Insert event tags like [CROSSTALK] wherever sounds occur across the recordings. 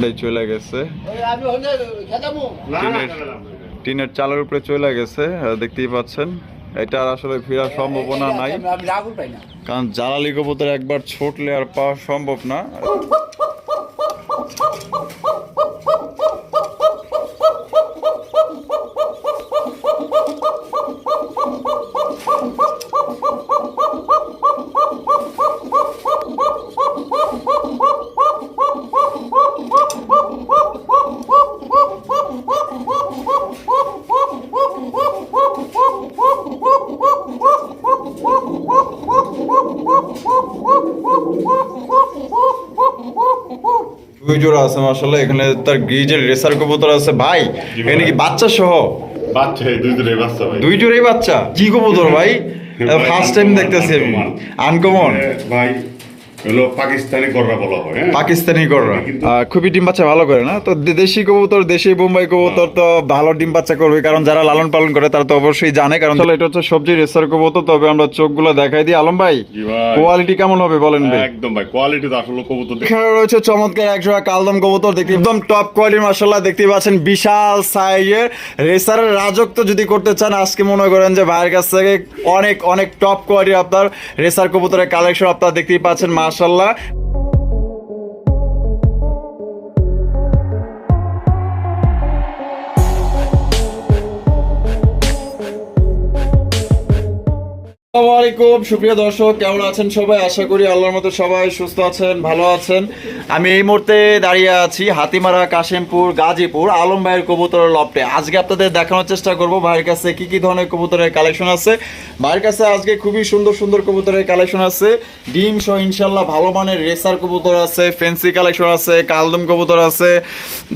ওটাই চলে গেছে। টিনের চালের উপরে চলে গেছে দেখতেই পাচ্ছেন। এটা আসলে ফেরার সম্ভাবনা নাই। কারণ জ্বালালি কবুতর একবার ছোটলে আর পাওয়া সম্ভব না। দুই জোড়া আছে মাসাল্লাহ এখানে তার গ্রিজের রেসার কবুতর আছে ভাই এখানে কি বাচ্চা সহ? বাচ্চা দুই জোড়াই বাচ্চা ভাই। দুই জোড়াই বাচ্চা? কি কবুতর ভাই? [LAUGHS] ফার্স্ট টাইম দেখতেছি আমি। আনকমন ভাই। হলো পাকিস্তানি গররা বলা হয় হ্যাঁ। পাকিস্তানি আহ, খুবই ডিম বাচ্চা ভালো করে না? তো দেশি কবুতর দেশি বোম্বাই কবুতর তো ভালো ডিম বাচ্চা করবে কারণ যারা লালন পালন করে তারা তো অবশ্যই জানে কারণ আসলে এটা হচ্ছে সবজি রেসার কবুতর তবে আমরা চোখগুলো দেখাই দিই। আলম ভাই কোয়ালিটি কেমন হবে বলেন ভাই? একদম ভাই কোয়ালিটি তো আসলে কবুতর দেখে এখানে রয়েছে চমৎকার একশো কালদম কবুতর দেখতে একদম টপ কোয়ালিটির মাসাল্লাহ দেখতে পাচ্ছেন বিশাল সাইজের রেসারের রাজত্ব যদি করতে চান আজকে মনে করেন যে ভাইয়ের কাছ থেকে অনেক অনেক টপ কোয়ালিটি আপনার রেসার কবুতরের কালেকশন আপনারা দেখতেই পাচ্ছেন মাসাল্লাহ আসসালামু আলাইকুম, সুপ্রিয় দর্শক, কেমন আছেন সবাই? আশা করি আল্লাহর মতো সবাই সুস্থ আছেন, ভালো আছেন। আমি এই মুহূর্তে দাঁড়িয়ে আছি হাতিমারা, কাশিমপুর, গাজীপুর, আলম ভাইয়ের কবুতরের লপটে আজকে আপনাদের দেখানোর চেষ্টা করব ভাইয়ের কাছে কি কি ধরনের কবুতরের কালেকশন আছে। ভাইয়ের কাছে আজকে খুবই সুন্দর সুন্দর কবুতরের কালেকশন আছে। ডিম সহ ইনশাল্লাহ ভালো মানের রেসার কবুতর আছে ফেন্সি কালেকশন আছে, কালদম কবুতর আছে।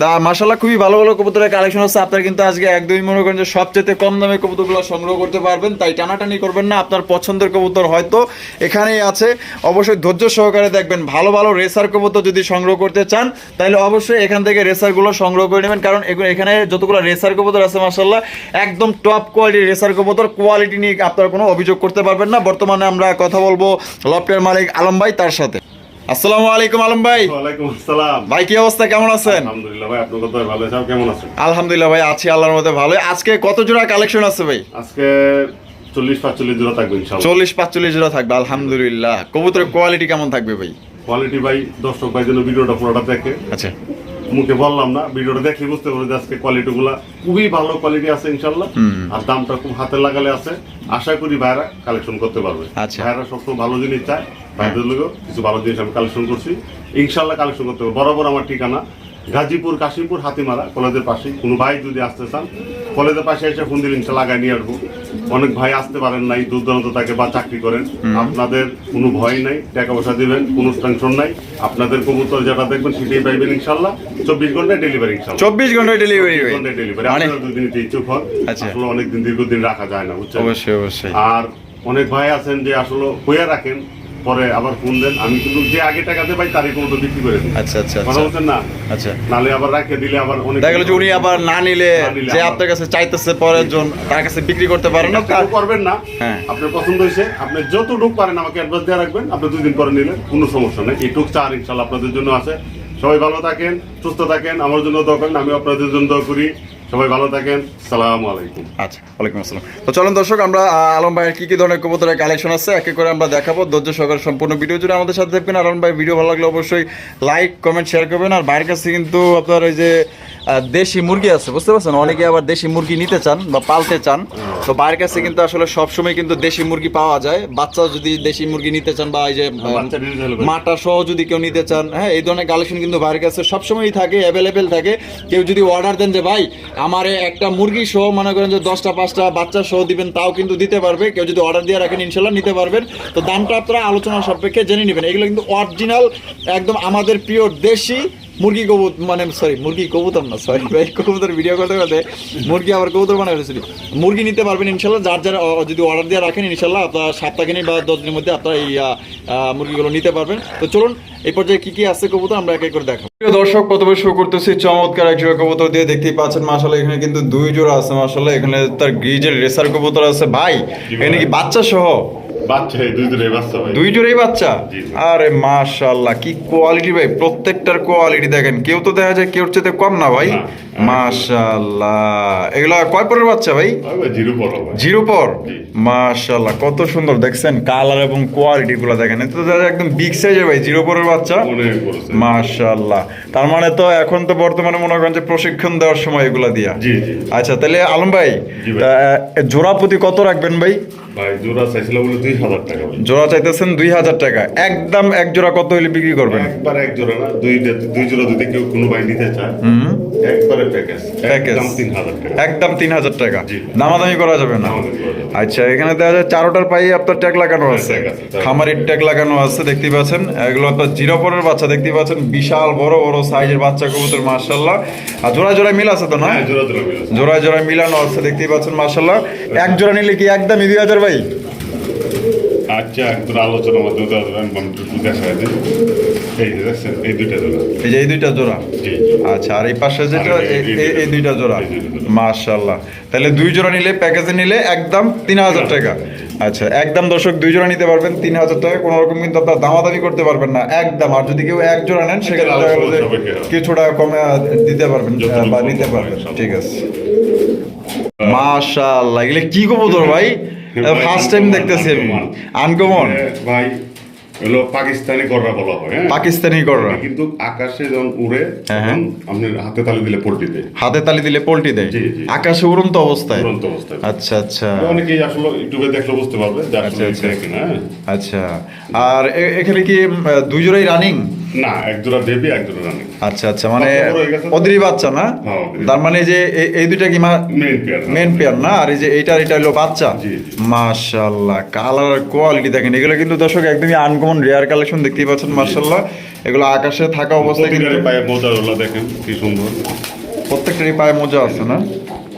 দা মাসাল্লাহ খুবই ভালো ভালো কবুতরের কালেকশন আছে। আপনারা কিন্তু আজকে একদমই মনে করেন যে সবচেয়ে কম দামে কবুতরগুলো সংগ্রহ করতে পারবেন। তাই টানাটানি করবেন না, আপনার পছন্দের কবুতর হয়তো এখানেই আছে। অবশ্যই ধৈর্য সহকারে দেখবেন। ভালো ভালো রেসার কবুতর যদি সংগ্রহ করতে চান তাহলে অবশ্যই এখান থেকে রেসারগুলো সংগ্রহ করে নেবেন। কারণ এখানে যতগুলো রেসার কবুতর আছে মাসাল্লাহ একদম টপ কোয়ালিটির রেসার কবুতর কোয়ালিটি নিয়ে আপনারা কোনো অভিযোগ করতে পারবেন না। বর্তমানে আমরা কথা বলব লফটের মালিক আলম ভাই তার সাথে। আসসালামু আলাইকুম আলম ভাই। আসসালাম। ভাই কি অবস্থা? কেমন আছেন? আলহামদুলিল্লাহ ভাই আপনার ভালো। আছে কেমন আছেন? আলহামদুলিল্লাহ ভাই আছি আল্লাহর মধ্যে ভালো আজকে কত জোড়া কালেকশন আছে ভাই? আজকে চল্লিশ পাঁচচল্লিশ জোড়া থাকবে চল্লিশ পাঁচচল্লিশ জোড়া থাকবে আলহামদুলিল্লাহ। কবুতরের কোয়ালিটি কেমন থাকবে ভাই? কোয়ালিটি ভাই দর্শক ভাই জন্য ভিডিওটা পুরোটা দেখে। আচ্ছা। মুখে বললাম না ভিডিওটা দেখলে বুঝতে পারবে যে আজকে কোয়ালিটি গুলা খুবই ভালো কোয়ালিটি আছে ইনশাল্লাহ আর দামটা খুব হাতে লাগালে আছে। আশা করি ভাইরা কালেকশন করতে পারবে। আচ্ছা। ভাইরা সবসময় ভালো জিনিস চায়। ভাইদের লোকেও কিছু ভালো জিনিস আমি কালেকশন করছি। ইনশাল্লাহ কালেকশন করতে পারবে। বরাবর আমার ঠিকানা। গাজীপুর কাশিমপুর হাতিমারা কলেজের পাশে কোনো ভাই যদি আসতে চান কলেজের পাশে এসে ফোন দিলে ইনশাল্লাহ লাগাই নিয়ে আসব। অনেক ভাই আসতে পারেন নাই দূর দূরান্ত থাকে বা চাকরি করেন। আপনাদের কোনো ভয় নাই টাকা পয়সা দিবেন কোনো টেনশন নাই। আপনাদের কবুতর যেটা দেখবেন সেটাই পাইবেন ইনশাল্লাহ। চব্বিশ ঘন্টায় ডেলিভারি চব্বিশ ঘণ্টা ডেলিভারি ঘন্টায় ডেলিভারি আপনারা দুদিন ইচ্ছুক হন। আচ্ছা। আসলে অনেকদিন দীর্ঘদিন রাখা যায় না বুঝছেন? অবশ্যই অবশ্যই। আর অনেক ভাই আছেন যে আসলে হয়ে রাখেন পরে আবার ফোন দেন। আমি কিন্তু যে আগে টাকা দিয়ে তারই কোনো বিক্রি করে দিই। আচ্ছা আচ্ছা কথা আচ্ছা। বলছেন না? আচ্ছা। নালে আবার রাখে দিলে আবার অনেক দেখা গেল যে উনি আবার না নিলে যে আপনার কাছে চাইতেছে পরের জন তার কাছে বিক্রি করতে পারেন না তার করবেন না। হ্যাঁ। আপনার পছন্দ হয়েছে আপনি যতটুক পারেন আমাকে অ্যাডভান্স দিয়ে রাখবেন আপনি দুই দিন পরে নিলেন কোনো সমস্যা নেই। এইটুক চার ইনশাল্লাহ আপনাদের জন্য আছে। সবাই ভালো থাকেন সুস্থ থাকেন আমার জন্য দোকান আমি আপনাদের জন্য দোয়া করি। সবাই ভালো থাকেন। সালাম আলাইকুম। আচ্ছা ওয়ালাইকুম আসসালাম। তো চলুন দর্শক, আমরা আলম ভাইয়ের কি কি ধরনের কবুতরের কালেকশন আছে, একে করে আমরা দেখাবো। ধৈর্য সহকারে সম্পূর্ণ ভিডিও জুড়ে আমাদের সাথে থাকবেন। আলম ভাই, ভিডিও ভালো লাগলে অবশ্যই লাইক কমেন্ট শেয়ার করবেন। আর বাইরের কাছে কিন্তু আপনার ওই যে দেশি মুরগি আছে বুঝতে পারছেন? অনেকে আবার দেশি মুরগি নিতে চান বা পালতে চান। তো বাইরের কাছে কিন্তু আসলে সবসময় কিন্তু দেশি মুরগি পাওয়া যায়। বাচ্চা যদি দেশি মুরগি নিতে চান বা এই যে ভাই। মাটা সহ যদি কেউ নিতে চান হ্যাঁ এই ধরনের কালেকশন কিন্তু বাইরের কাছে সবসময়ই থাকে অ্যাভেলেবেল থাকে। কেউ যদি অর্ডার দেন যে ভাই আমার একটা মুরগি সহ মনে করেন যে দশটা পাঁচটা বাচ্চা সহ দিবেন তাও কিন্তু দিতে পারবে। কেউ যদি অর্ডার দিয়ে রাখেন ইনশাল্লাহ নিতে পারবেন। তো দামটা আপনারা আলোচনা সাপেক্ষে জেনে নেবেন। এগুলো কিন্তু অরিজিনাল একদম আমাদের প্রিয় দেশি মুরগি কবুতর মানে সরি মুরগি কবুতর না সরি ভাই, কবুতর ভিডিও করতে করতে মুরগি আবার কবুতর বানাই ফেলেছিলি মুরগি নিতে পারবেন, ইনশাল্লাহ, যার যার যদি অর্ডার দিয়ে রাখেন, ইনশাল্লাহ, আপনার সপ্তাহ কিনে বা দশ দিনের মধ্যে আপনারা এই মুরগিগুলো নিতে পারবেন। তো চলুন, এই পর্যায়ে কি কি আছে কবুতর, আমরা এক করে দেখাবো। প্রিয় দর্শক, প্রথমে শুরু করতেছি চমৎকার এক জোড়া কবুতর দিয়ে, দেখতেই পাচ্ছেন মাসাল্লাহ এখানে কিন্তু দুই জোড়া আছে মাসাল্লাহ এখানে তার গ্রিজের রেসার কবুতর আছে। ভাই এখানে কি বাচ্চা সহ বাচ্চা এই দুই দুটোই বাচ্চা ভাই। দুই জোড়াই বাচ্চা? জি, জি। আরে মাশাআল্লাহ কি কোয়ালিটি ভাই প্রত্যেকটার কোয়ালিটি দেখেন। কেউ তো দেখা যায় কেউর চেয়ে কম না ভাই। মাশাআল্লাহ। এগুলা কয় পরের বাচ্চা ভাই? ভাই ভাই জিরো পড়ো জিরো পর? মাশাআল্লাহ কত সুন্দর দেখছেন কালার এবং কোয়ালিটি গুলো দেখেন। এটা তো দেখা একদম বিগ সাইজের ভাই জিরো পরের বাচ্চা। মাশাআল্লাহ। তার মানে তো এখন তো বর্তমানে মনে করেন যে প্রশিক্ষণ দেওয়ার সময় এগুলা দিয়া। আচ্ছা তাহলে আলম ভাই। জোড়া প্রতি কত রাখবেন ভাই? ভাই জোড়া চাইছিল বলে দুই হাজার টাকা জোড়া চাইতেছেন দুই হাজার টাকা। একদম এক জোড়া কত হলে বিক্রি করবেন? একবার এক জোড়া না দুই দুই জোড়া যদি কেউ কোনো ভাই নিতে চায় হুম। একবারে প্যাকেজ একদম তিন হাজার টাকা। একদম তিন হাজার টাকা। দামাদামি করা যাবে না। আচ্ছা এখানে দেখা যায় চারোটার আপনার ট্যাগ লাগানো আছে। খামারির ট্যাগ লাগানো আছে দেখতে পাচ্ছেন। এগুলো আপনার জিরো পরের বাচ্চা দেখতে পাচ্ছেন। বিশাল বড় বড় সাইজের বাচ্চা কবুতর মার্শাল্লাহ আর জোড়া জোড়া মিল আছে তো না? হ্যাঁ জোড়া জোড়া মিলানো আছে দেখতেই পাচ্ছেন মার্শাল্লাহ এক জোড়া নিলে কি একদমই দুই হাজার ভাই? আচ্ছা একদম আলোচনার মাধ্যমে দেওয়া যাবে আমি দেখা দিই। এই যে দেখছেন এই দুইটা জোড়া। এই যে এই দুইটা জোড়া? আচ্ছা আর এই পাশে যেটা এই- দুইটা জোড়া। মাশাল্লাহ তাহলে দুই জোড়া নিলে প্যাকেজে নিলে একদম তিন হাজার টাকা। আচ্ছা একদম দর্শক দুই জোড়া নিতে পারবেন তিন হাজার টাকা। কোনো রকম কিন্তু আপনার দামাদামি করতে পারবেন না একদম। আর যদি কেউ এক জোড়া নেন সেক্ষেত্রে। কিছুটা কমে দিতে পারবেন বা নিতে পারবেন। ঠিক আছে। মাশাল্লাহ এগুলো কি কবুতর [LAUGHS] ভাই, ফার্স্ট টাইম দেখতেছি আমি। আনকমন ভাই হলো পাকিস্তানি গররা বলা হয় হ্যাঁ? পাকিস্তানি কররা কিন্তু আকাশে যখন উড়ে হ্যাঁ, হ্যাঁ। তখন আপনি হাতে তালি দিলে পোল্ট্রি দেয়। হাতে তালি দিলে পোল্টি দেয়। আকাশে উড়ন্ত অবস্থায়? তুরন্ত অবস্থায়। আচ্ছা আচ্ছা। অনেকেই আসলে ইউটিউবে দেখলে বুঝতে পারবে আচ্ছা, আচ্ছা। হ্যাঁ? আচ্ছা। আর এখানে কি উম, দুই জোড়াই রানিং না এক জোড়া দেবী এক জোড়া রানী। আচ্ছা আচ্ছা মানে? ওদেরই বাচ্চা না? হ্যাঁ, তার মানে যে এই দুইটা কি মেন পেয়ার না? আর এই যে এইটার এটা হলো বাচ্চা? জি। কালার কোয়ালিটি দেখেন এগুলো কিন্তু দর্শক একদমই আনকমন রেয়ার কালেকশন দেখতেই পাচ্ছেন মাশাআল্লাহ। এগুলো আকাশে থাকা অবস্থায় কিন্তু পায়ে দেখেন কি সুন্দর। প্রত্যেকটারই পায়ে মোজা আছে না?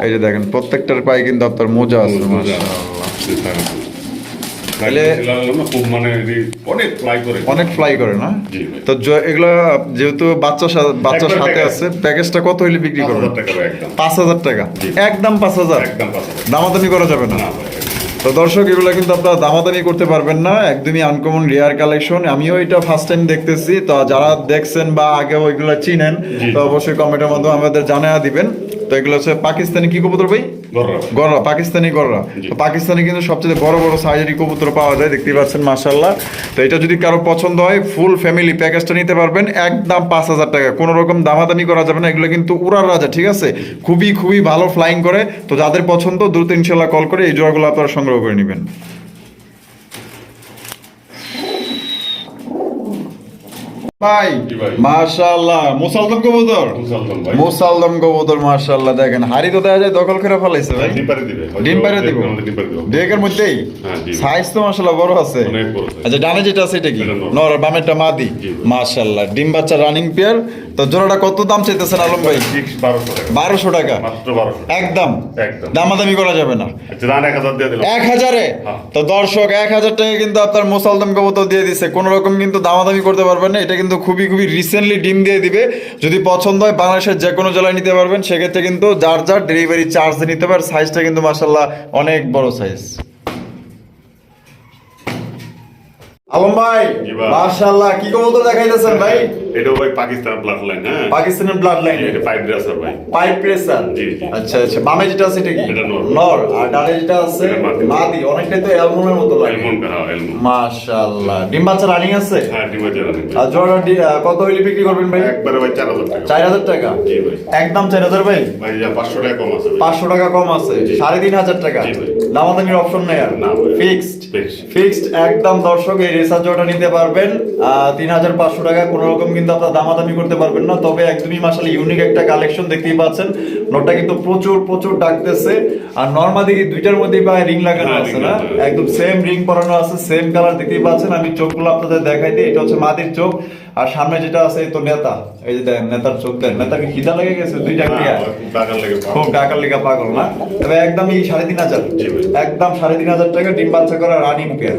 এই যে দেখেন প্রত্যেকটার পায়ে কিন্তু আপনার মোজা আছে মোজা। তাহলে খুব মানে অনেক ফ্লাই করে। অনেক ফ্লাই করে না? তো এগুলো যেহেতু বাচ্চা বাচ্চার সাথে। আছে প্যাকেজটা কত হইলে বিক্রি একদম। পাঁচ হাজার টাকা? একদম পাঁচ হাজার? একদম দামাদামি করা যাবে না। তো দর্শক এগুলো কিন্তু আপনারা দামাদামি করতে পারবেন না একদমই আনকমন রেয়ার কালেকশন আমিও এটা ফার্স্ট টাইম দেখতেছি তো যারা দেখছেন বা আগে ওইগুলো চিনেন তো অবশ্যই কমেন্টের মাধ্যমে আমাদের জানায়া দিবেন। তো এগুলো হচ্ছে পাকিস্তানি কি কবুতর ভাই? গররা। পাকিস্তানি গররা। তো পাকিস্তানি কিন্তু সবচেয়ে বড় বড় সাইজেরই কবুতর পাওয়া যায় দেখতেই পাচ্ছেন মাশাল্লাহ তো এটা যদি কারও পছন্দ হয় ফুল ফ্যামিলি প্যাকেজটা নিতে পারবেন একদম পাঁচ হাজার টাকা। কোনো রকম দামাদামি করা যাবে না এগুলো কিন্তু উড়ার রাজা ঠিক আছে? খুবই খুবই ভালো ফ্লাইং করে। তো যাদের পছন্দ দ্রুত ইনশাল্লাহ কল করে এই জোড়াগুলো আপনারা সংগ্রহ করে নেবেন। ভাই। মাশাআল্লাহ। মুসালদম কবুতর? মুসালদম কবুতর মাশাআল্লাহ। দেখেন হাড়ি তো দেখা যায় দখল করে ফেলাইছে ভাই। ডিম পারে দিবে। ডিম পারে দিব। ডিম পারে ডেকের মধ্যেই? হ্যাঁ, সাইজ তো মাশাআল্লাহ বড় আছে। আচ্ছা ডানে যেটা আছে এটা কি? নর। বামেরটা মাদি। মাশাআল্লাহ। ডিম বাচ্চা রানিং পেয়ার তো জোড়াটা কত দাম চাইতেছেন আলম ভাই? বারোশো টাকা। মাত্র একদম। দামাদামি করা যাবে না। আচ্ছা এক হাজার হ্যাঁ। তো দর্শক এক হাজার টাকা কিন্তু আপনার মুসালদম কবুতর দিয়ে দিচ্ছে কোনো রকম কিন্তু দামাদামি করতে পারবেন না। এটা কিন্তু খুবই খুবই রিসেন্টলি ডিম দিয়ে দিবে। যদি পছন্দ হয় বাংলাদেশের যে কোনো জেলায় নিতে পারবেন। সেক্ষেত্রে কিন্তু যার যার ডেলিভারি চার্জ নিতে পারে সাইজটা কিন্তু মাসাল্লাহ অনেক বড় সাইজ আলম ভাই মাশাআল্লাহ কি কবুতর দেখাইতেছেন ভাই? এটাও ভাই পাকিস্তান ব্লাড লাইন হ্যাঁ। পাকিস্তানের ব্লাড লাইন এটা ফাইভ ড্রেসার ভাই। পাইপ প্রেসার জি। আচ্ছা আচ্ছা বামে যেটা আছে এটা কি? এটা নর। আর ডানে যেটা আছে মাদি। অনেকটাই তো মতো লাগে। এলমন হ্যাঁ এলমন। মাশাআল্লাহ। ডিম বাচ্চা রানিং আছে? হ্যাঁ ডিম রানিং আর জোড়া কত হইলে বিক্রি করবেন ভাই? একবারে ভাই চার হাজার টাকা। চার হাজার টাকা? জি ভাই। একদম চার হাজার ভাই? ভাই যা পাঁচশো টাকা কম আছে ভাই। পাঁচশো টাকা কম আছে। জি। সাড়ে তিন হাজার টাকা। জি ভাই। দামাদামির অপশন নেই আর। না ফিক্সড ফিক্সড একদম দর্শক এই রেসার জোড়াটা নিতে পারবেন তিন হাজার পাঁচশো টাকা। কোনো রকম কিন্তু আপনার দামাদামি করতে পারবেন না। তবে একদমই মাসালে ইউনিক একটা কালেকশন দেখতেই পাচ্ছেন। নোটটা কিন্তু প্রচুর প্রচুর ডাকতেছে। আর নর্মালি দুইটার মধ্যেই পায়ে রিং লাগানো হ্যাঁ, আছে না? একদম সেম রিং পরানো আছে সেম কালার দেখতেই পাচ্ছেন। আমি চোখগুলো আপনাদের দেখাই দিই। এটা হচ্ছে মাদির চোখ। আর সামনে যেটা আছে তো নেতা। এই যে দেখেন নেতার চোখ দেন। নেতাকে খিদা লেগে গেছে দুইটা হ্যাঁ, খুব ডাকার লিগা পাগল না? তবে একদমই সাড়ে তিন হাজার। একদম সাড়ে তিন হাজার টাকা ডিম বাচ্চা করা রানিং পেয়ার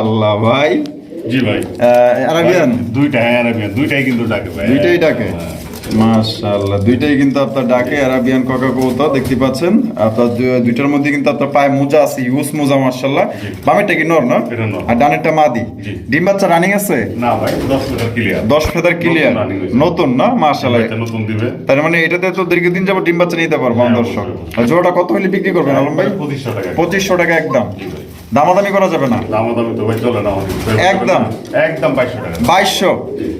মাশাআল্লাহ ভাই। জি ভাই। আরাবিয়ান? দুইটা হ্যাঁ আরাবিয়ান দুইটাই কিন্তু ডাকে ভাই। দুইটাই ডাকে? মাশাআল্লাহ দুইটাই কিন্তু আপনার ডাকে আরাবিয়ান কাকা কবুতর দেখতে পাচ্ছেন। আপনার দুইটার মধ্যে কিন্তু আপনার পায়ে মোজা আছে ইউজ মোজা মাশাআল্লাহ। বামেরটা কি নর না? আর ডানেরটা মাদি। ডিম বাচ্চা রানিং আছে? না ভাই দশ মিটার ক্লিয়ার দশ ফেদার ক্লিয়ার নতুন না? মাশাআল্লাহ। নতুন দিবে। তার মানে এটাতে তো দীর্ঘদিন যাব ডিম বাচ্চা নিতে পারব হ্যাঁ, দর্শক। আর জোড়াটা কত হলে বিক্রি করবেন আলম ভাই? পঁচিশশো টাকা। পঁচিশশো টাকা একদম। দামাদামি করা যাবে না? দামাদামি তো ভাই চলে না একদম। একদম বাইশশো টাকা। বাইশশো।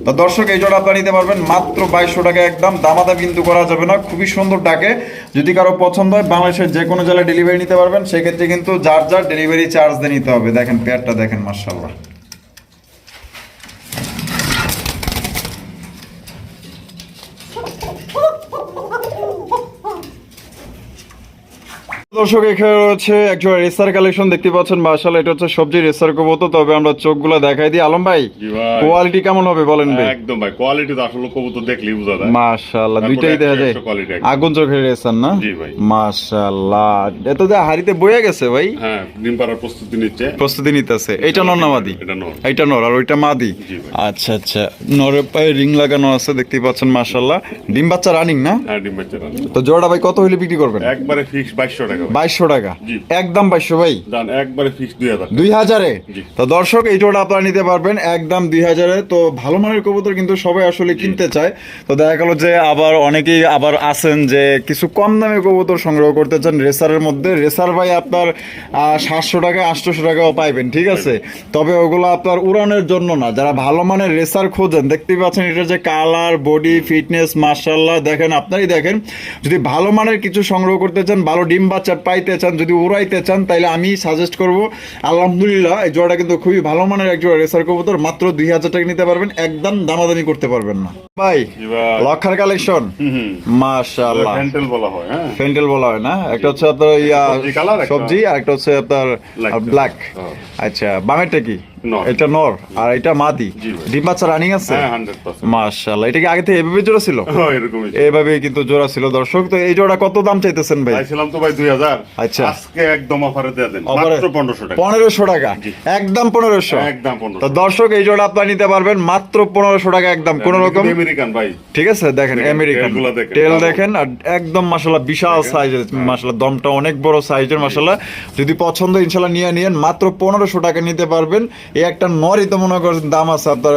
তো দর্শক এই জোড়া আপনারা নিতে পারবেন। মাত্র বাইশশো টাকা একদম। দামাদা কিন্তু করা যাবে না। খুবই সুন্দর ডাকে। যদি কারও পছন্দ হয় বাংলাদেশের যে কোনো জেলায় ডেলিভারি নিতে পারবেন। সেক্ষেত্রে কিন্তু যার যার ডেলিভারি চার্জ দিয়ে নিতে হবে। দেখেন পেয়ারটা দেখেন মার্শাল্লাহ দর্শক এখানে রয়েছে একজন রেসার কালেকশন দেখতে পাচ্ছেন। মার্শাল এটা হচ্ছে সবজি রেসার কবুতর। তবে আমরা চোখগুলো দেখাই দিই। আলম ভাই কোয়ালিটি কেমন হবে বলেন ভাই? একদম ভাই কোয়ালিটি তো আসলে কবুতর দেখলেই বোঝা যায়। মাশাআল্লাহ দুইটাই দেখা যায়। আগুন চোখের রেসার না? জি ভাই। মাশাআল্লাহ এত যে হাড়িতে বয়ে গেছে ভাই। হ্যাঁ ডিম পাড়ার প্রস্তুতি নিচ্ছে। প্রস্তুতি নিতেছে। এইটা নর না মাদি? এটা নর। এইটা নর আর ওইটা মাদি? আচ্ছা আচ্ছা নরের পায়ে রিং লাগানো আছে দেখতে পাচ্ছেন মাশাআল্লাহ। ডিম বাচ্চা রানিং না? হ্যাঁ ডিম বাচ্চা রান। তো জোড়া ভাই কত হইলে বিক্রি করবেন? একবারে ফিক্স বাইশশো টাকা ভাই। বাইশশো টাকা। একদম বাইশশো ভাই। একবারে ফিক্স দুই হাজার। দুই হাজারে? তো দর্শক এই জোড়া আপনারা নিতে পারবেন একদম দুই হাজারে। তো ভালো মানের কবুতর কিন্তু সবাই আসলে কিনতে চায়। তো দেখা গেল যে আবার অনেকেই আবার আছেন যে কিছু কম দামে কবুতর সংগ্রহ করতে চান রেসারের মধ্যে। রেসার ভাই আপনার সাতশো টাকা আটশোশো টাকাও পাইবেন ঠিক আছে? তবে ওগুলো আপনার উড়ানের জন্য না। যারা ভালো মানের রেসার খোঁজেন দেখতেই পাচ্ছেন এটা যে কালার বডি ফিটনেস মার্শাল্লাহ দেখেন আপনারই দেখেন যদি ভালো মানের কিছু সংগ্রহ করতে চান ভালো ডিম বাচ্চা পাইতে চান, যদি উড়াইতে চান তাহলে আমি সাজেস্ট করব, আলহামদুলিল্লাহ, এই জোড়াটা কিন্তু খুবই ভালো মানের এক জোড়া রেসার কবুতর, মাত্র দুই হাজার টাকা নিতে পারবেন, একদম দামাদামি করতে পারবেন না। ভাই লক্ষার কালেকশন মাশাআল্লাহ। ফ্যান্টেল বলা হয় হ্যাঁ। ফেন্টেল বলা হয় না? একটা হচ্ছে আপনার ইয়া সবজি আর একটা হচ্ছে আপনার ব্ল্যাক। আচ্ছা বামেরটা কি? এটা নর আর এটা মাদি। ডিম বাচ্চা রানিং আছে? হ্যাঁ মাশাআল্লাহ এটা কি আগে থেকে এভাবে জোড়া ছিল? এভাবে কিন্তু জোড়া ছিল। দর্শক তো এই জোড়া কত দাম চাইতেছেন ভাই? চাইছিলাম তো ভাই দুই হাজার। আচ্ছা। আজকে একদম অফারে দিয়ে দেন। মাত্র পনেরোশো টাকা। পনেরোশো টাকা। একদম পনেরোশো। একদম তো দর্শক এই জোড়া আপনারা নিতে পারবেন। মাত্র পনেরোশো টাকা একদম কোন রকম আমেরিকান ভাই। ঠিক আছে দেখেন দেখেন, আমেরিকান। টেলগুলো দেখেন, আর একদম মাসাল্লাহ বিশাল সাইজের মাসাল্লাহ দমটা অনেক বড় সাইজের মাসাল্লাহ যদি পছন্দ ইনশাল্লাহ নিয়ে নিয়েন। মাত্র পনেরোশো টাকা নিতে পারবেন। এই একটা নরই তো মনে করেন দাম আছে আপনার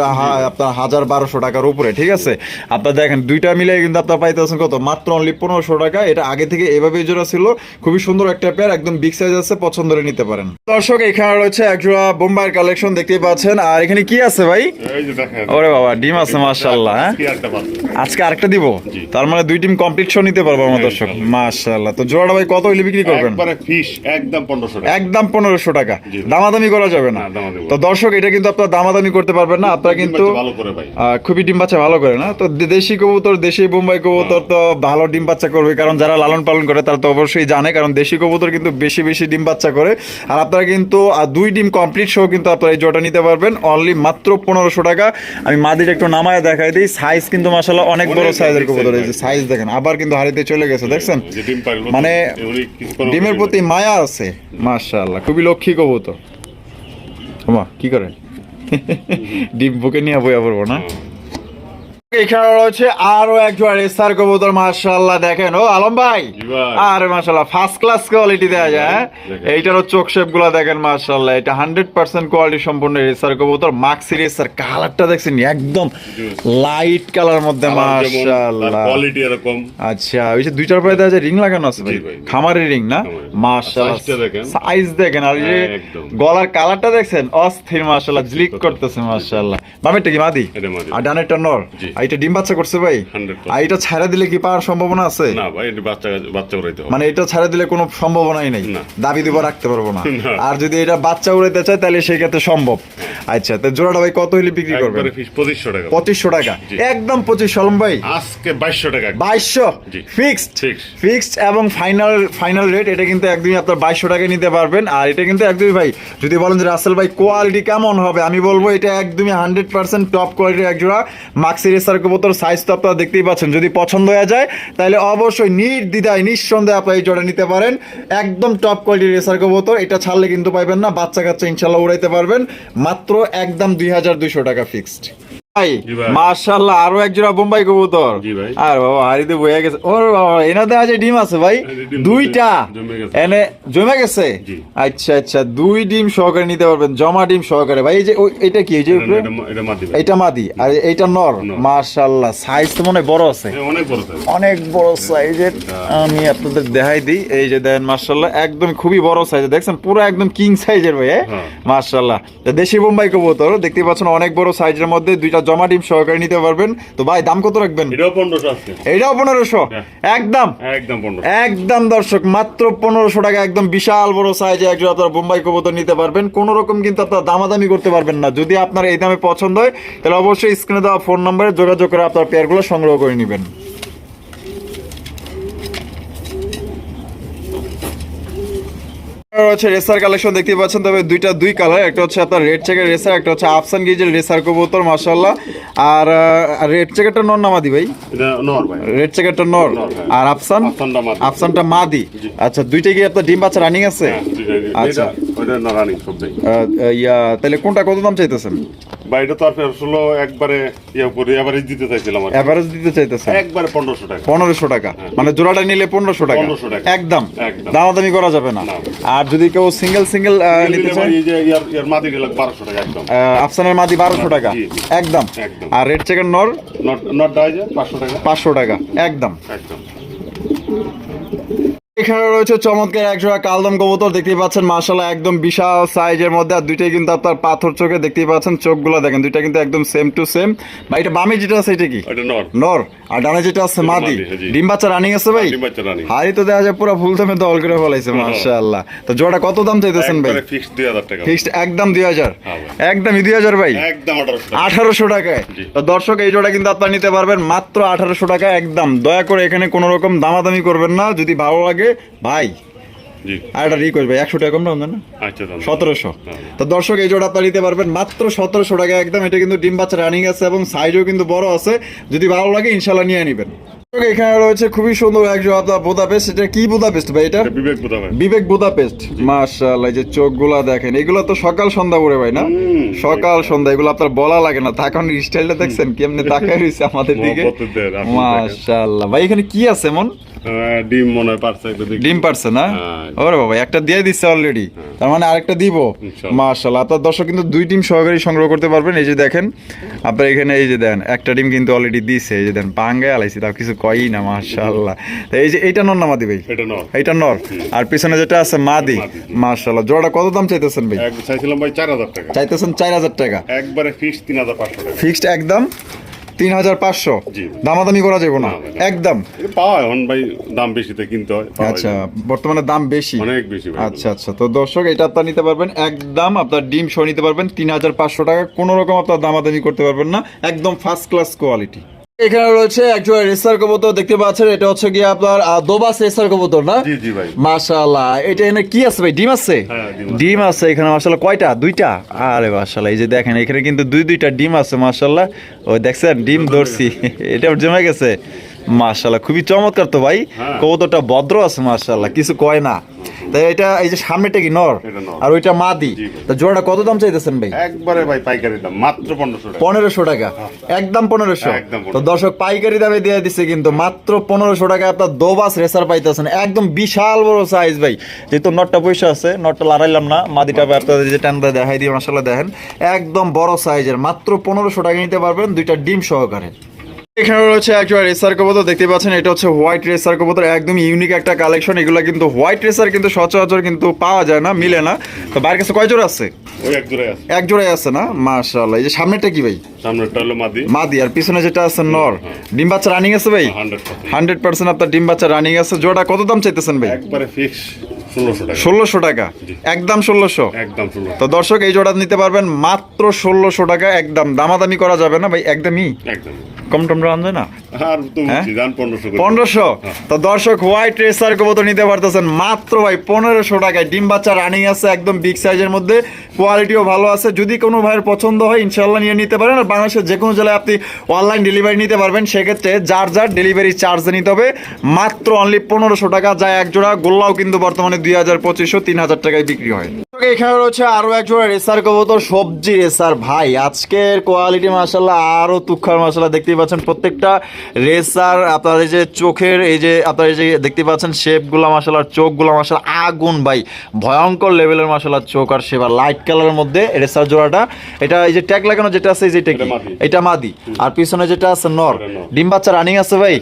আপনার হাজার বারোশো টাকার উপরে ঠিক আছে? আপনার দেখেন দুইটা মিলে কিন্তু আপনার পাইতেছেন কত? মাত্র অনলি পনেরোশো টাকা। এটা আগে থেকে এভাবেই জোড়া ছিল। খুবই সুন্দর একটা পেয়ার একদম বিগ সাইজ আছে পছন্দ করে নিতে পারেন। দর্শক এখানে রয়েছে এক জোড়া বোম্বাইয়ের কালেকশন দেখতেই পাচ্ছেন। আর এখানে কি আছে ভাই? ওরে বাবা ডিম আছে মাশাল্লাহ হ্যাঁ? আজকে আরেকটা দিব? তার মানে দুই টিম কমপ্লিট শো নিতে পারব আমার দর্শক। মাশাআল্লাহ। তো জোড়াটা ভাই কত হইলে বিক্রি করবেন? একবারে ফিশ একদম টাকা। একদম পনেরোশো টাকা। দামাদামি করা যাবে না। তো দর্শক এটা কিন্তু আপনার দামাদামি করতে পারবেন না। আপনারা কিন্তু খুবই ডিম বাচ্চা ভালো করে না। তো দেশি কবুতর দেশি বোম্বাই কবুতর তো ভালো ডিম বাচ্চা করবে। কারণ যারা লালন পালন করে তারা তো অবশ্যই জানে। কারণ দেশি কবুতর কিন্তু বেশি বেশি ডিম বাচ্চা করে। আর আপনারা কিন্তু দুই ডিম কমপ্লিট সহ কিন্তু আপনারা এই জোটা নিতে পারবেন। অনলি মাত্র পনেরোশো টাকা। আমি মাদির একটু নামায় দেখাই দিই। সাইজ কিন্তু মাসাল্লাহ অনেক বড় সাইজের কবুতর এই যে সাইজ দেখেন আবার কিন্তু হাড়িতে চলে গেছে দেখছেন? মানে ডিমের প্রতি মায়া আছে মাশাআল্লাহ খুবই লক্ষ্মী কবুতর। ওমা কি করে? [LAUGHS] ডিম বুকে নিয়ে বইয়া পড়ব না? এখানে রয়েছে আরও একজন রেসার কবুতর মাশাআল্লাহ দেখেন। ও আলম ভাই? আরে মাশাআল্লাহ ফার্স্ট ক্লাস কোয়ালিটি দেওয়া যায় হ্যাঁ? এইটারও চোখ শেপগুলা দেখেন মাশাআল্লাহ। এটা হান্ড্রেড পার্সেন্ট কোয়ালিটি সম্পূর্ণ রেসার কবুতর মাক্সি রেসার কালারটা দেখছেন একদম লাইট কালার মধ্যে মাশাআল্লাহ। কোয়ালিটি এরকম। আচ্ছা ওই যে দুইটার পরে যায় রিং লাগানো আছে ভাই? খামারের রিং না? মাশাআল্লাহ সাইজ দেখেন। আর যে গলার কালারটা দেখছেন? অস্থির মাশাআল্লাহ ঝিলিক করতেছে মাশাআল্লাহ। বামেরটা কি মাদি। আর ডানেরটা নর? এটা ডিম বাচ্চা করছে ভাই? 100% আর এটা ছাড়া দিলে কি পাওয়ার সম্ভাবনা আছে? না ভাই এটা বাচ্চা বাচ্চা উড়াইতে হবে। মানে এটা ছাড়া দিলে কোনো সম্ভাবনাই নেই। দাবি দিব রাখতে পারব না। আর যদি এটা বাচ্চা উড়াইতে চায় তাহলে সেই ক্ষেত্রে সম্ভব আচ্ছা তো জোড়াটা ভাই কত হইলে বিক্রি একবারে পঁচিশশো টাকা। পঁচিশশো টাকা। একদম পঁচিশ সলম ভাই। আজকে বাইশশো টাকা। বাইশশো। ফিক্সড ফিক্সড এবং ফাইনাল ফাইনাল রেট এটা কিন্তু একদমই আপনার বাইশশো টাকায় নিতে পারবেন। আর এটা কিন্তু একদমই ভাই যদি বলেন যে রাসেল ভাই কোয়ালিটি কেমন হবে? আমি বলব এটা একদমই হান্ড্রেড পার্সেন্ট টপ কোয়ালিটির এক জোড়া। মাক্সি রেসার রেসার কবুতর সাইজ তো আপনারা দেখতেই পাচ্ছেন। যদি পছন্দ হয়ে যায়, তাহলে অবশ্যই নির্দ্বিধায়, নিঃসন্দেহে আপনারা এই জোড়া নিতে পারেন। একদম টপ কোয়ালিটির রেসার কবুতর, এটা ছাড়লে কিন্তু পাইবেন না, বাচ্চা কাচ্চা ইনশাল্লাহ উড়াইতে পারবেন। মাত্র একদম দুই হাজার দুইশো টাকা ফিক্সড ভাই মাশাআল্লাহ আরও এক জোড়া বোম্বাই কবুতর। আর বাবা হারিতে বইয়া গেছে। ওর বাবা এনাতে আছে ডিম আছে ভাই? দুইটা এনে জমে গেছে? আচ্ছা আচ্ছা দুই ডিম সহকারে নিতে পারবেন জমা ডিম সহকারে। ভাই এই যে এটা কি? এই যে এটা এটা মাটি ভাই। এটা মাদি। আর এইটা নর? নর। মাশাআল্লাহ সাইজ তো মনে বড় আছে। হ্যাঁ, অনেক বড় অনেক বড় সাইজের আমি আপনাদের দেখাই দিই। এই যে দেন একদম খুবই বড় সাইজের দেখছেন পুরো একদম কিং সাইজের ভাই হ্যাঁ। মার্শাল্লাহ দেশি বোম্বাই কবুতর দেখতে পাচ্ছেন অনেক বড় সাইজের মধ্যে দুইটা জমা ডিম সহকারে নিতে পারবেন। তো ভাই দাম কত রাখবেন? এটাও পনেরোশো আছে এইটাও পনেরোশো? হ্যাঁ। একদম? একদম একদম দর্শক মাত্র পনেরোশো টাকা একদম বিশাল বড় সাইজে একজন আপনার বোম্বাই কবুতর নিতে পারবেন। কোন রকম কিন্তু আপনার দামাদামি করতে পারবেন না। যদি আপনার এই দামে পছন্দ হয় তাহলে অবশ্যই স্ক্রিনে দেওয়া ফোন নম্বরে যোগাযোগ করে আপনার পেয়ারগুলো সংগ্রহ করে নেবেন। হচ্ছে রেসার কালেকশন দেখতে পাচ্ছেন তবে দুইটা দুই কালার একটা হচ্ছে আপনার রেড চেকের রেসার একটা হচ্ছে আফসান গিজের রেসার কবুতর মাশাল্লাহ আর রেড চেকেরটা নর নামাদি ভাই? ভাই। রেড চেকেরটা নর। হ্যাঁ। আর আফসান আফসানটা মাদি। আচ্ছা দুইটাই কি আপনার ডিম বাচ্চা রানিং আছে? হ্যাঁ, আচ্ছা। ইয়া তাহলে কোনটা কত দাম চাইতেছেন? তো একবারে ইয়ে করে এভারেজ দিতে চাইছিলাম এভারেজ দিতে চাইতেছেন? একবারে পনেরোশো টাকা। টাকা। মানে জোড়াটা নিলে পনেরোশো টাকা। 1500 টাকা। একদম। দামাদামি করা যাবে না। আর যদি কেউ সিঙ্গেল সিঙ্গেল নিতে চায়? আফসানের মাদি বারোশো টাকা। একদম। আর রেড চিকেন নর যে পাঁচশো টাকা। পাঁচশো টাকা। একদম। একদম। এখানে রয়েছে চমৎকার একজোড়া কালদম কবুতর দেখতেই পাচ্ছেন মাশাআল্লাহ একদম বিশাল সাইজের মধ্যে। আর দুইটাই কিন্তু আপনার পাথর চোখে দেখতেই পাচ্ছেন চোখগুলো দেখেন দুইটা কিন্তু একদম সেম টু সেম ভাই এটা বামে যেটা আছে এটা কি? নর। আর ডানে যেটা আছে মাদি। হ্যাঁ। ডিম বাচ্চা রানিং আছে ভাই? বাচ্চা হাই তো দেখা যায় পুরো ফুল দামে দল করে ফলাইছে মাশাআল্লাহ। তো জোড়া কত দাম চাইতেছেন ভাই? ফিক্সড একদম দুই হাজার। হ্যাঁ। একদমই দুই হাজার ভাই? আঠারোশো টাকায়। তো দর্শক এই জোড়া কিন্তু আপনারা নিতে পারবেন মাত্র আঠারোশো টাকা একদম। দয়া করে এখানে কোনো রকম দামাদামি করবেন না যদি ভালো লাগে ভাই আর একটা রিকোয়েস্ট ভাই একশো টাকা কম দাম না? আচ্ছা সতেরোশো। হ্যাঁ। তো দর্শক এই জোড়া আপনারা নিতে পারবেন মাত্র সতেরোশো টাকা। একদম এটা কিন্তু ডিম বাচ্চা রানিং আছে এবং সাইজও কিন্তু বড় আছে। যদি ভালো লাগে ইনশাল্লাহ নিয়ে নেবেন। এখানে রয়েছে খুবই সুন্দর একজন আপনার বোদাপেস্ট। এটা কি বোদাপেস্ট ভাই এটা? বিবেক ভাই বিবেক বোদাপেস্ট। মাশাআল্লাহ যে চোখগুলা দেখেন এগুলো তো সকাল সন্ধ্যা ভাই না? সকাল সন্ধ্যা এগুলো আপনার বলা লাগে না। স্টাইলটা দেখছেন? কেমনে তাকায় রয়েছে আমাদের দিকে। মাশাআল্লাহ। ভাই এখানে কি আছে এমন ডিম মনে হয় পারছে। ডিম পারছে না? হ্যাঁ। ওরে বাবা একটা দিয়ে দিচ্ছে অলরেডি তার মানে আরেকটা দিব। মাশাআল্লাহ আপনার দর্শক কিন্তু দুই ডিম সহকারী সংগ্রহ করতে পারবেন। এই যে দেখেন আপনার এখানে এই যে দেন একটা ডিম কিন্তু অলরেডি দিছে। এই যে দেন পাঙ্গায় আলাইছি তাও কিছু কয়ই না মাশাআল্লাহ। তো এই যে এইটা নর না মাদি ভাই? এটা নর। এইটা নর? আর পিছনে যেটা আছে মাদি। মাশাআল্লাহ। জোড়াটা কত দাম চাইতেছেন ভাই? চাইছিলাম ভাই চার হাজার টাকা। চাইতেছেন চার হাজার টাকা। একবারে ফিক্সড তিন হাজার পাঁচশো টাকা। ফিক্সড একদম তিন হাজার পাঁচশো। দামাদামি করা যাবে না। একদম। পাওয়া এখন ভাই দাম বেশিতে কিনতে হয় আচ্ছা বর্তমানে দাম বেশি। অনেক বেশি আচ্ছা আচ্ছা। তো দর্শক এটা আপনার নিতে পারবেন। একদম আপনার ডিম সহ নিতে পারবেন। তিন হাজার পাঁচশো টাকা। কোনো রকম আপনার দামাদামি করতে পারবেন না। একদম ফার্স্ট ক্লাস কোয়ালিটি এখানে রয়েছে একজন রেসার কবুতর দেখতে পাচ্ছেন এটা হচ্ছে গিয়ে আপনার দোবাস রেসার কবুতর না? জি জি ভাই। মাশাআল্লাহ এটা এখানে কি আছে ভাই? ডিম আছে? হ্যাঁ, ডিম আছে। এখানে মাশাআল্লাহ কয়টা? দুইটা? আরে মাশাআল্লাহ এই যে দেখেন এখানে কিন্তু দুই দুইটা ডিম আছে মাশাআল্লাহ। ওই দেখছেন ডিম ধরছি। [LAUGHS] এটা জমে গেছে। মাশাআল্লাহ খুবই চমৎকার তো ভাই। হ্যাঁ। কবুতরটা ভদ্র আছে মাশাআল্লাহ কিছু কয় না। তাই এটা এই যে সামনেটা কি নর? আর ওইটা মাদি। তা জোড়াটা কত দাম চাইতেছেন ভাই? একবারে ভাই পাইকারি দাম মাত্র পনেরোশো টাকা। পনেরোশো টাকা। একদম পনেরোশো। একদম তো দর্শক পাইকারি দামে দিয়ে দিচ্ছে কিন্তু মাত্র পনেরোশো টাকা আপনার দোবাস রেসার পাইতেছেন। একদম বিশাল বড় সাইজ ভাই। যেহেতু নটটা পয়সা আছে নটটা লড়াইলাম না মাদিটা আপনাদের যে টানটা দেখাই দিয়ে মশলা দেখেন। একদম বড় সাইজের মাত্র পনেরোশো টাকা নিতে পারবেন দুইটা ডিম সহকারে। এখানে রয়েছে একটা রেসার কবুতর দেখতে পাচ্ছেন এটা হচ্ছে হোয়াইট রেসার কবুতর একদম ইউনিক একটা কালেকশন এগুলো কিন্তু হোয়াইট রেসার কিন্তু সচরাচর কিন্তু পাওয়া যায় না মিলে না। তো বাইরের কাছে কয় জোড়া আছে? এক আছে। জোড়াই আছে না? মাশাআল্লাহ এই যে সামনেটা কি ভাই? সামনেরটা হলো মাদি। মাদি আর পিছনে যেটা আছে নর। ডিম বাচ্চা রানিং আছে ভাই? হান্ড্রেড পার্সেন্ট হান্ড্রেড পার্সেন্ট আপনার ডিম বাচ্চা রানিং আছে। জোড়া কত দাম চাইতেছেন ভাই? একবারে ফিক্স ষোলোশো টাকা। ষোলোশো টাকা? একদম ষোলোশো? একদম তো দর্শক এই জোড়া নিতে পারবেন মাত্র ষোলোশো টাকা একদম। দামাদামি করা যাবে না ভাই একদমই? একদম। কম টম না? হ্যাঁ? পনেরোশো হ্যাঁ। তো দর্শক হোয়াইট রেসার কবুতর নিতে পারতেছেন মাত্র ভাই পনেরোশো টাকায়। ডিম বাচ্চা রানিং আছে একদম বিগ সাইজের মধ্যে। কোয়ালিটিও ভালো আছে। যদি কোনো ভাইয়ের পছন্দ হয় ইনশাল্লাহ নিয়ে নিতে পারেন। আর বাংলাদেশের যে কোনো জেলায় আপনি অনলাইন ডেলিভারি নিতে পারবেন। সেক্ষেত্রে যার যার ডেলিভারি চার্জ নিতে হবে মাত্র অনলি পনেরোশো টাকা। যা এক জোড়া গোল্লাও কিন্তু বর্তমানে দুই হাজার পঁচিশশো তিন হাজার টাকায় বিক্রি হয়। এখানে রয়েছে আরও এক জোড়া রেসার কবুতর সবজি রেসার। ভাই আজকের কোয়ালিটি মাসাল্লাহ আরও তুখার মাসাল্লাহ দেখতেই পাচ্ছেন প্রত্যেকটা রেসার। আপনার এই যে চোখের এই যে আপনার এই যে দেখতে পাচ্ছেন শেপগুলো মাসাল্লাহ চোখগুলো মাসাল্লাহ আগুন ভাই। ভয়ঙ্কর লেভেলের মাসাল্লাহ চোখ আর সেবা লাইট কালারের মধ্যে রেসার জোড়াটা। এটা এই যে ট্যাগ লাগানো যেটা আছে এই যে এটা কি? এটা মাদি। আর পিছনে যেটা আছে নর। ডিম বাচ্চা রানিং আছে ভাই।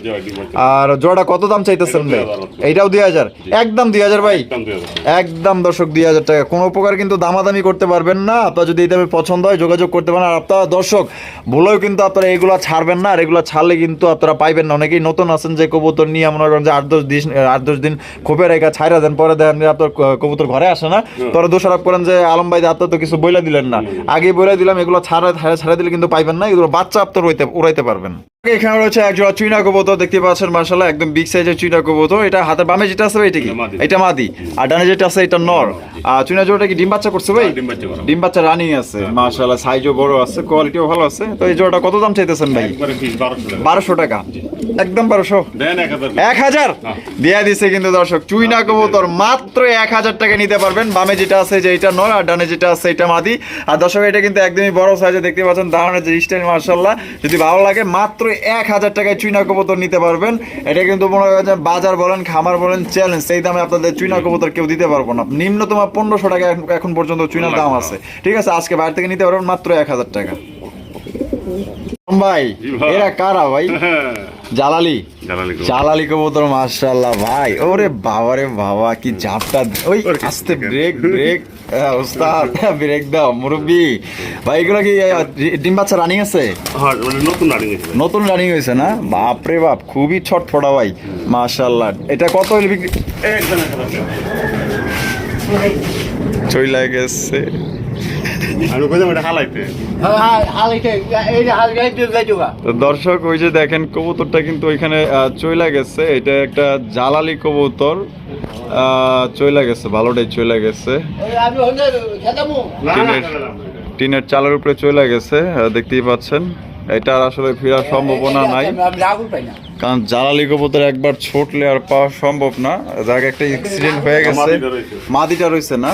আর জোড়াটা কত দাম চাইতেছেন ভাই? 2000 এইটাও দুই হাজার। একদম দুই হাজার ভাই। একদম একদম দর্শক দুই হাজার টাকা। কোনো প্রকার কিন্তু দামাদামি করতে পারবেন না। আপনার যদি এই দামে পছন্দ হয় যোগাযোগ করতে পারেন। আর আপনারা দর্শক ভুলেও কিন্তু আপনারা এগুলো ছাড়বেন না। আর এগুলো ছাড়লে কিন্তু আপনারা পাইবেন না। অনেকেই নতুন আছেন যে কবুতর নিয়ে মনে করেন যে আট দশ দিন আট দশ দিন খোপে রেখা ছাইরা দেন পরে দেখেন যে আপনার কবুতর ঘরে আসে না। পরে দোষারোপ করেন যে আলম ভাই আপনার তো কিছু বইলা দিলেন না। আগে বইলা দিলাম এগুলো ছাড়া ছাড়া ছাড়া দিলে কিন্তু পাইবেন না। এগুলো বাচ্চা আপনার উড়াইতে উড়াইতে পারবেন। এখানে রয়েছে এক জোড়া চুইনা কবুতর দেখতে পাচ্ছেন মার্শাল্লাহ একদম বিগ সাইজের চুইনা কবুতর। এটা হাতের বামে যেটা আছে এটা কি? এটা মাদি। আর ডানে যেটা আছে এটা নর। আর চুইনা জোড়াটা কি ডিম বাচ্চা করছে ভাই? হ্যাঁ, ডিম বাচ্চা রানিং আছে। মার্শাল্লাহ সাইজও বড় আছে কোয়ালিটিও ভালো আছে। তো এই জোড়াটা কত দাম চাইতেছেন ভাই? একবারে piece 1200 টাকা। বারোশো টাকা। একদম বারোশো। এক হাজার। হ্যাঁ। দিয়া দিছে কিন্তু দর্শক চুইনা কবুতর মাত্র এক হাজার টাকা নিতে পারবেন। বামে যেটা আছে যে এটা নয় আর ডানে যেটা আছে এটা মাদি। আর দর্শক এটা কিন্তু একদমই বড় সাইজে দেখতে পাচ্ছেন দাঁড়ানোর যে স্টাইল মার্শাল্লাহ যদি ভালো লাগে মাত্র এক হাজার টাকায় চুইনা কবুতর নিতে পারবেন। এটা কিন্তু মনে হয় যে বাজার বলেন খামার বলেন চ্যালেঞ্জ সেই দামে আপনাদের চুইনা কবুতর কেউ দিতে পারব না। নিম্নতম পনেরোশো টাকা এখন- এখন পর্যন্ত চুইনার দাম আছে। ঠিক আছে আজকে বাইরে থেকে নিতে পারবেন মাত্র এক হাজার টাকা। ভাই এরা কারা ভাই? হ্যাঁ, [LAUGHS] জালালি। চালালি কবুতর মাশাআল্লাহ ভাই। ওরে বাবা রে বাবা কি জাপটা ওই আস্তে ব্রেক [LAUGHS] ব্রেক ওস্তাদ ব্রেক দাও মুরব্বি। ভাই এগুলো কি ডিম বাচ্চা রানিং আছে? হ্যাঁ, মানে নতুন রানিং নতুন রানিং হয়েছে না? বাপ রে বাপ খুবই ছটফটা ভাই মাশাআল্লাহ। এটা কত হইলে বিক্রি। চইলা গেছে। আমি কইতাম এটা হালাইতে। হ্যাঁ হ্যাঁ তো দর্শক ওই যে দেখেন কবুতরটা কিন্তু ওইখানে আহ, চইলা গেছে। এটা একটা জালালি কবুতর। আহ, চইলা গেছে ভালোটাই চইলা গেছে। টিনের চালের উপরে চইলা গেছে দেখতেই পাচ্ছেন। এটার আসলে ফেরার সম্ভাবনা নাই। আমি রাগুল পাই না। কারণ জালালি কবুতর একবার ছুটলে আর পাওয়া সম্ভব না। যাকে একটা অ্যাক্সিডেন্ট হয়ে গেছে। মাদিটা রয়েছে। না?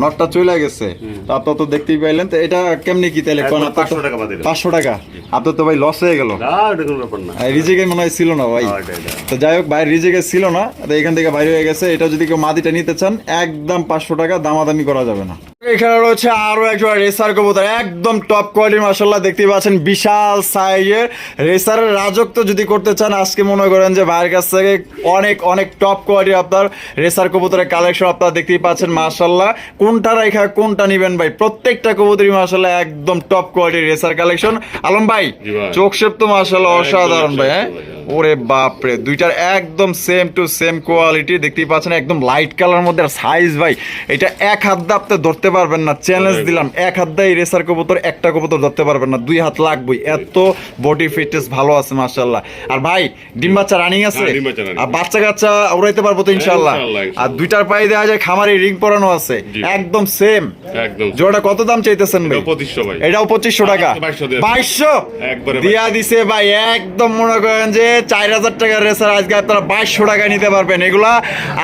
নটটা চলে গেছে। তো আপনার তো দেখতেই পাইলেন। তো এটা কেমনি কি তাহলে 500 টাকা বাদ দিলাম। পাঁচশো টাকা? আপনার তো ভাই লস হয়ে গেল। না, এটা কোনো ব্যাপার না। রিজেকে মনে হয় ছিল না ভাই। এটা, এটা। তো যাই হোক ভাই রিজেকে ছিল না। তো এখান থেকে বাইরে হয়ে গেছে। এটা যদি কেউ মাদিটা নিতে চান একদম পাঁচশো টাকা দামাদামি করা যাবে না। এখানে রয়েছে আরও একজন রেসার কবুতর একদম টপ কোয়ালিটির মাসাল্লাহ দেখতে পাচ্ছেন বিশাল সাইজের রেসারের রাজত্ব যদি করতে চান আজকে মনে করেন যে ভাইয়ের কাছ থেকে অনেক অনেক টপ কোয়ালিটির আপনার রেসার কবুতরের কালেকশন আপনারা দেখতেই পাচ্ছেন মাসাল্লাহ কোনটা রেখা কোনটা নিবেন ভাই? প্রত্যেকটা কবুতরই মাসাল্লাহ একদম টপ কোয়ালিটির রেসার কালেকশন আলম ভাই চোখ শেপ তো মাসাল্লাহ অসাধারণ ভাই হ্যাঁ? ওরে বাপরে দুইটার একদম সেম টু সেম কোয়ালিটি দেখতেই পাচ্ছেন একদম লাইট কালার মধ্যে সাইজ ভাই এটা এক হাত দিয়ে আপনি ধরতে পারবেন না। চ্যালেঞ্জ দিলাম। এক হাত দিয়ে রেসার কবুতর একটা কবুতর ধরতে পারবেন না। দুই হাত লাগবেই। এত বডি ফিটনেস ভালো আছে মাশাআল্লাহ। আর ভাই ডিম বাচ্চা রানিং আছে? হ্যাঁ। আর বাচ্চা কাচ্চা উড়াইতে পারব তো ইনশাআল্লাহ, আর দুইটার পায়ে দেওয়া যায় খামারে রিং পরানো আছে। একদম সেম একদম। জোড়া কত দাম চাইতেছেন ভাই? এটাও 2500 ভাই। এটাও পঁচিশশো টাকা। আজকে 2200 দিয়েছে। বাইশশো? দিয়া দিছে ভাই একদম মনে করেন যে চার হাজার টাকার রেসার আজকে আপনারা বাইশশো টাকায় নিতে পারবেন। এগুলা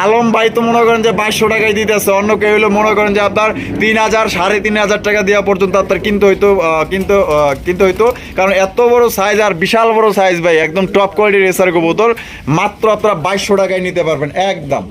আলম ভাই তো মনে করেন যে বাইশশো টাকায় দিতেছে। অন্য কেউ হলে মনে করেন যে আপনার তিন হাজার, সাড়ে তিন হাজার টাকা দেওয়া পর্যন্ত আপনার কিনতে হইতো কিনতে কিনতে হইতো। কারণ এত বড় সাইজ আর বিশাল বড় সাইজ ভাই, একদম টপ কোয়ালিটির রেসার কবুতর। মাত্র আপনারা বাইশশো টাকায় নিতে পারবেন, একদম।